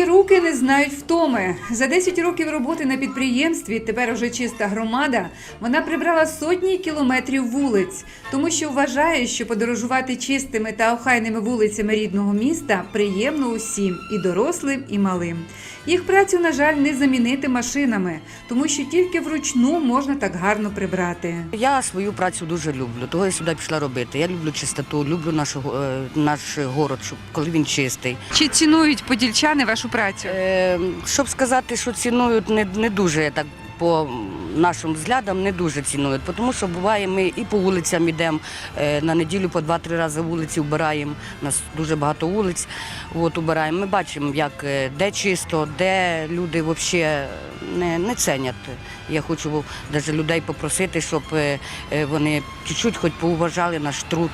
Чиї руки не знають втоми. За 10 років роботи на підприємстві, тепер уже чиста громада, вона прибрала сотні кілометрів вулиць, тому що вважає, що подорожувати чистими та охайними вулицями рідного міста приємно усім, і дорослим, і малим. Їх працю, на жаль, не замінити машинами, тому що тільки вручну можна так гарно прибрати. Я свою працю дуже люблю, того я сюди пішла робити. Я люблю чистоту, люблю нашу, е, наш город, коли він чистий. Чи цінують подільчани вашу працю? Е, щоб сказати, що цінують не, не дуже так. По нашим взглядам не дуже цінують, тому що буває, ми і по вулицям йдемо е, на неділю по два-три рази вулиці вбираємо. У нас дуже багато вулиць. От убираємо. Ми бачимо, як е, де чисто, де люди взагалі не, не ценять. Я хочу навіть людей попросити, щоб е, вони чуть-чуть хоч поуважали наш труд.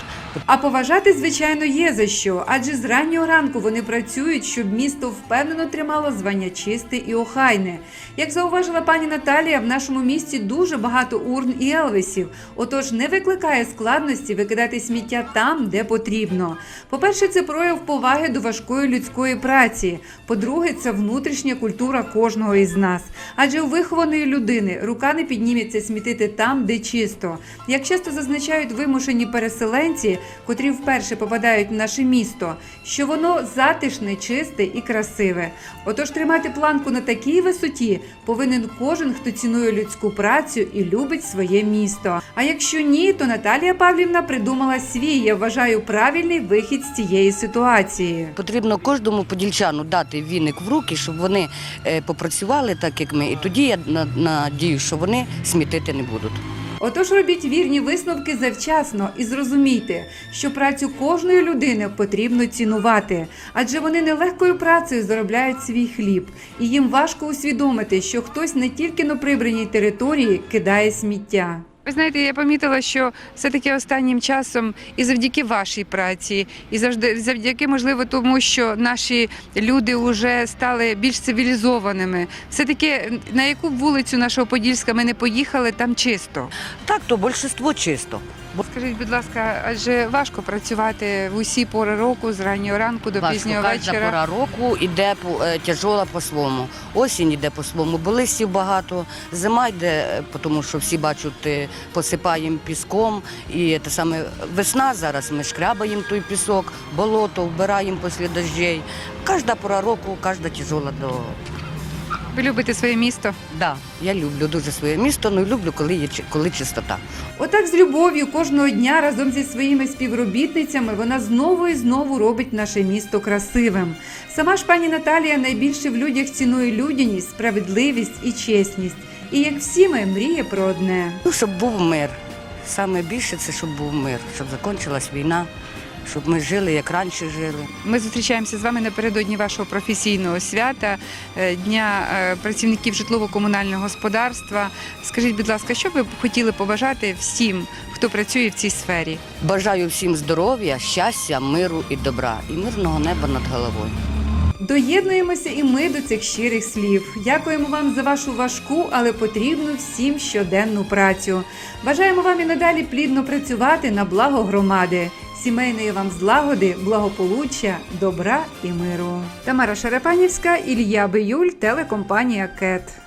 А поважати, звичайно, є за що, адже з раннього ранку вони працюють, щоб місто впевнено тримало звання чисте і охайне. Як зауважила пані Наталія, в нашому місті дуже багато урн і елвисів, отож не викликає складності викидати сміття там, де потрібно. По-перше, це прояв поваги до важкої людської праці. По-друге, це внутрішня культура кожного із нас. Адже у вихованої людини рука не підніметься смітити там, де чисто. Як часто зазначають вимушені переселенці, котрі вперше попадають в наше місто, що воно затишне, чисте і красиве. Отож, тримати планку на такій висоті повинен кожен, хто цінує людську працю і любить своє місто. А якщо ні, то Наталія Павлівна придумала свій, я вважаю, правильний вихід з цієї ситуації. Потрібно кожному подільчану дати віник в руки, щоб вони е, попрацювали так, як ми. І тоді я на- надію, що вони смітити не будуть. Отож робіть вірні висновки завчасно і зрозумійте, що працю кожної людини потрібно цінувати, адже вони нелегкою працею заробляють свій хліб, і їм важко усвідомити, що хтось не тільки на прибраній території кидає сміття. Ви знаєте, я помітила, що все-таки останнім часом і завдяки вашій праці, і завжди завдяки, можливо, тому, що наші люди вже стали більш цивілізованими. Все-таки на яку вулицю нашого Подільська ми не поїхали, там чисто. Так, то більшість чисто. Скажіть, будь ласка, адже важко працювати в усі пори року з раннього ранку до Важко, пізнього кожна вечора. пора року йде по- е, тяжола по-своєму. Осінь йде по-своєму, бо листів багато. Зима йде, е, тому що всі бачать, е, посипаємо піском. І те саме весна зараз ми шкрябаємо той пісок, болото вбираємо після дощей. Кожна пора року, кожна тяжола до. Ви любите своє місто? Да, я люблю дуже своє місто, але люблю, коли є чи- коли чистота. Отак з любов'ю кожного дня разом зі своїми співробітницями вона знову і знову робить наше місто красивим. Сама ж пані Наталія найбільше в людях цінує людяність, справедливість і чесність. І як всі ми мріє про одне. Ну, щоб був мир. Саме більше це щоб був мир, щоб закінчилась війна, щоб ми жили, як раніше жили. Ми зустрічаємося з вами напередодні вашого професійного свята, е, дня е, працівників житлово-комунального господарства. Скажіть, будь ласка, що ви б хотіли побажати всім, хто працює в цій сфері? Бажаю всім здоров'я, щастя, миру і добра, і мирного неба над головою. Доєднуємося і ми до цих щирих слів. Дякуємо вам за вашу важку, але потрібну всім щоденну працю. Бажаємо вам і надалі плідно працювати на благо громади, сімейної вам злагоди, благополуччя, добра і миру. Тамара Шарапанівська, Ілья Биюль, телекомпанія КЕТ.